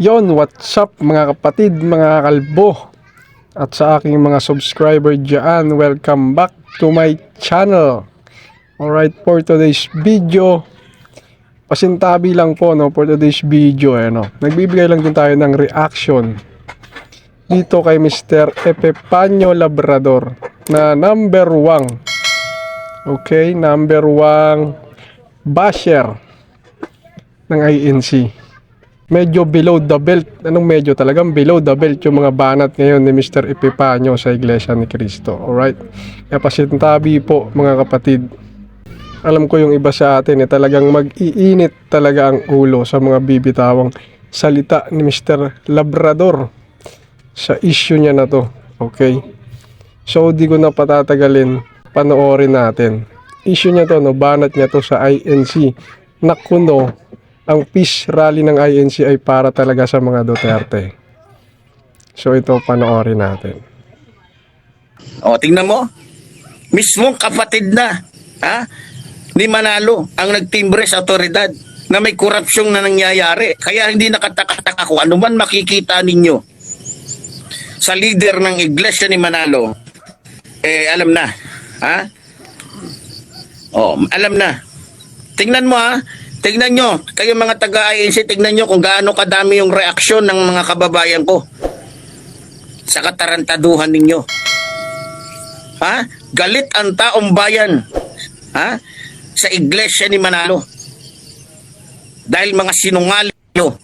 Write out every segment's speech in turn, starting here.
Yon, what's up mga kapatid, mga kalbo at sa aking mga subscriber dyan, welcome back to my channel. Alright, for today's video, pasintabi lang po no, for today's video, eh, no, nagbibigay lang din tayo ng reaction dito kay Mr. Epepanyo Labrador na number one. Okay, number one basher ng INC medyo below the belt. Anong medyo? Talagang below the belt yung mga banat ngayon ni Mr. Epipanyo sa Iglesia ni Cristo. Alright? Kaya pasintabi po mga kapatid. Alam ko yung iba sa atin eh, talagang mag-iinit talaga ang ulo sa mga bibitawang salita ni Mr. Labrador sa issue niya na to. Okay? So, di ko na patatagalin. Panoorin natin. Issue niya to, no? Banat niya to sa INC. Nakuno, ang peace rally ng INC ay para talaga sa mga Duterte. So ito panoorin natin. O, tingnan mo. Mismong kapatid na, ha? Ni Manalo ang nagtimbre sa otoridad na may korupsyon na nangyayari. Kaya hindi nakataka-taka kung ano man makikita ninyo sa leader ng iglesia ni Manalo. Eh, alam na. Ha? Oh, alam na. Tingnan mo ha. Tingnan nyo. Kayo mga taga-INC, tingnan nyo kung gaano kadami yung reaksyon ng mga kababayan ko sa katarantaduhan ninyo. Ha? Galit ang taong bayan. Ha? Sa iglesia ni Manalo. Dahil mga sinungaling nyo.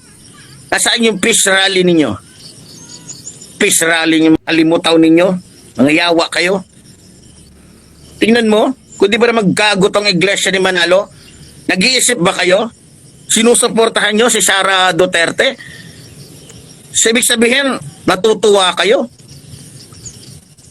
Nasaan yung peace rally ninyo? Peace rally yung alimutaw ninyo? Mga yawa kayo? Tingnan mo, kung di ba na maggago tong iglesia ni Manalo, nag-iisip ba kayo? Sinusuportahan nyo si Sara Duterte? Ibig sabihin, natutuwa kayo?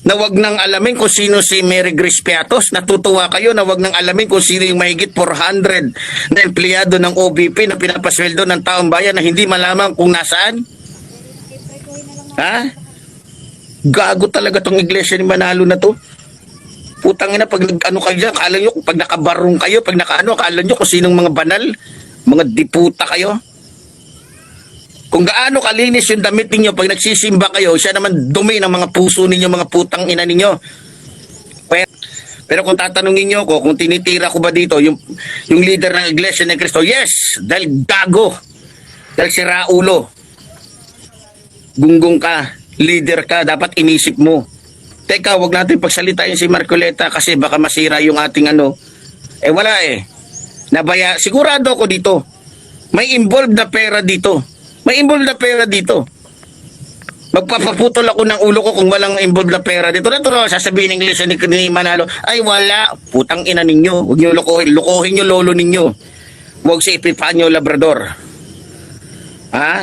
na wag nang alamin kung sino si Mary Grace Piatos. Natutuwa kayo na wag nang alamin kung sino yung mahigit 400 na empleyado ng OBP na pinapasweldo ng taong bayan na hindi malaman kung nasaan. Ha? Gago talaga tong iglesia ni Manalo na to. Putang ina, pag ano kayo dyan, akala nyo, pag nakabarong kayo, pag nakaano, akala nyo kung sinong mga banal, mga diputa kayo. Kung gaano kalinis yung damit ninyo pag nagsisimba kayo, siya naman dumi ng mga puso ninyo, mga putang ina ninyo. Pero, pero kung tatanungin niyo ko, kung tinitira ko ba dito, yung, yung leader ng Iglesia ng Cristo, yes, dahil gago, dahil si Raulo, gunggong ka, leader ka, dapat inisip mo. Teka, wag natin pagsalitain si Marcoleta kasi baka masira yung ating ano. Eh wala eh. Nabaya, sigurado ako dito. May involved na pera dito. May involved na pera dito. Magpapaputol ako ng ulo ko kung walang involved na pera dito. Natural, sasabihin ng Iglesia ni, ni Manalo, ay wala, putang ina ninyo. Huwag nyo lokohin, lokohin nyo lolo ninyo. Huwag si Epifanio Labrador. Ha?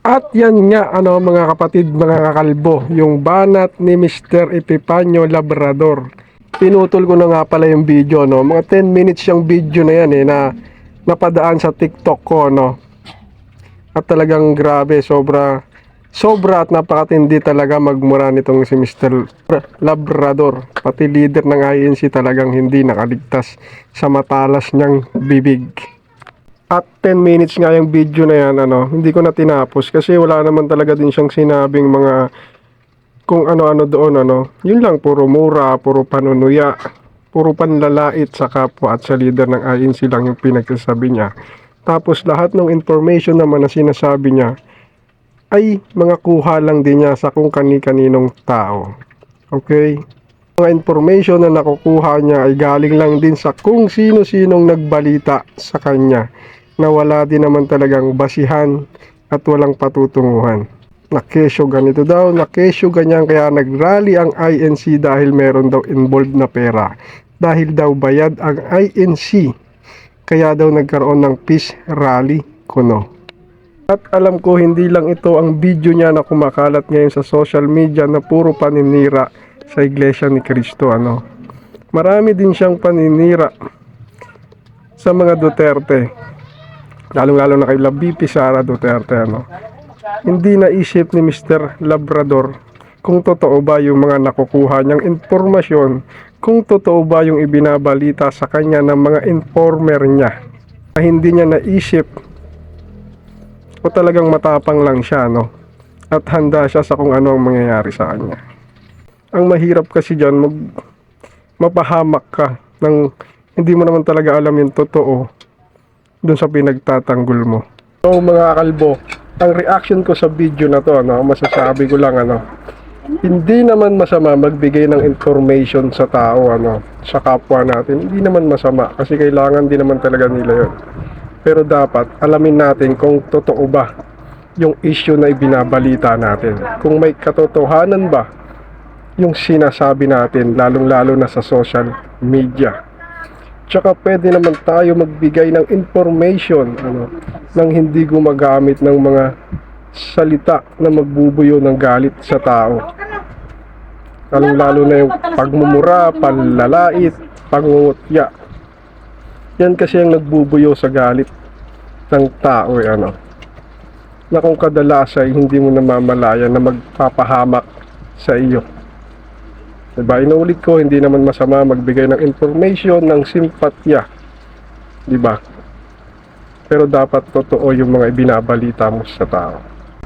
At yan nga ano mga kapatid, mga kakalbo, yung banat ni Mr. Epipanyo Labrador. Pinutol ko na nga pala yung video no. Mga 10 minutes yung video na yan eh na napadaan sa TikTok ko no. At talagang grabe, sobra sobra at napakatindi talaga magmura nitong si Mr. Labrador. Pati leader ng INC talagang hindi nakaligtas sa matalas niyang bibig. At 10 minutes nga yung video na yan, ano, hindi ko na tinapos kasi wala naman talaga din siyang sinabing mga kung ano-ano doon, ano. Yun lang, puro mura, puro panunuya, puro panlalait sa kapwa at sa leader ng INC lang yung pinagsasabi niya. Tapos lahat ng information naman na sinasabi niya ay mga kuha lang din niya sa kung kani-kaninong tao. Okay? Mga information na nakukuha niya ay galing lang din sa kung sino-sinong nagbalita sa kanya na wala din naman talagang basihan at walang patutunguhan. Nakesyo ganito daw, nakesyo ganyan kaya nagrally ang INC dahil meron daw involved na pera. Dahil daw bayad ang INC kaya daw nagkaroon ng peace rally kuno. At alam ko hindi lang ito ang video niya na kumakalat ngayon sa social media na puro paninira sa Iglesia ni Cristo ano. Marami din siyang paninira sa mga Duterte. Lalong-lalo na kay BP Sara Duterte ano. Hindi naisip ni Mr. Labrador kung totoo ba yung mga nakukuha niyang impormasyon, kung totoo ba yung ibinabalita sa kanya ng mga informer niya. Na hindi niya naisip O talagang matapang lang siya, no? At handa siya sa kung ano ang mangyayari sa kanya. Ang mahirap kasi dyan, mag, mapahamak ka ng hindi mo naman talaga alam yung totoo dun sa pinagtatanggol mo. So mga kalbo, ang reaction ko sa video na to, ano, masasabi ko lang ano, hindi naman masama magbigay ng information sa tao, ano, sa kapwa natin. Hindi naman masama kasi kailangan din naman talaga nila yon. Pero dapat alamin natin kung totoo ba yung issue na ibinabalita natin. Kung may katotohanan ba yung sinasabi natin, lalong-lalo na sa social media. Tsaka pwede naman tayo magbigay ng information ano, nang hindi gumagamit ng mga salita na magbubuyo ng galit sa tao. Lalong-lalo na yung pagmumura, panlalait, pangungutya. Yan kasi ang nagbubuyo sa galit ng tao eh, ano. Na kung kadalasan hindi mo namamalayan na magpapahamak sa iyo. Diba? Inuulit ko, hindi naman masama magbigay ng information, ng simpatya. Diba? Pero dapat totoo yung mga ibinabalita mo sa tao.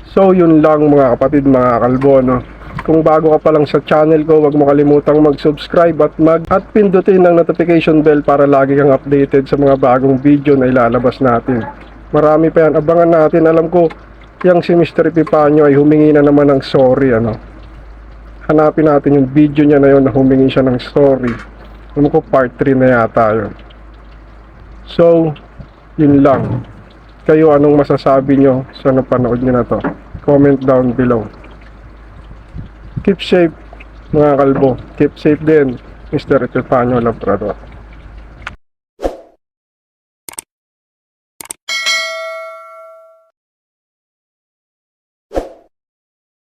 So, yun lang mga kapatid, mga kalbo, no? Kung bago ka pa lang sa channel ko, huwag mo kalimutang mag-subscribe at mag at pindutin ang notification bell para lagi kang updated sa mga bagong video na ilalabas natin. Marami pa yan. Abangan natin. Alam ko, yung si Mr. Epipanyo ay humingi na naman ng sorry, ano? Hanapin natin yung video niya na yun na humingi siya ng story. Ano ko, part 3 na yata yun. So, yun lang. Kayo, anong masasabi nyo sa napanood nyo na to? Comment down below. Keep safe, mga kalbo. Keep safe din, Mr. Epifanio Labrador.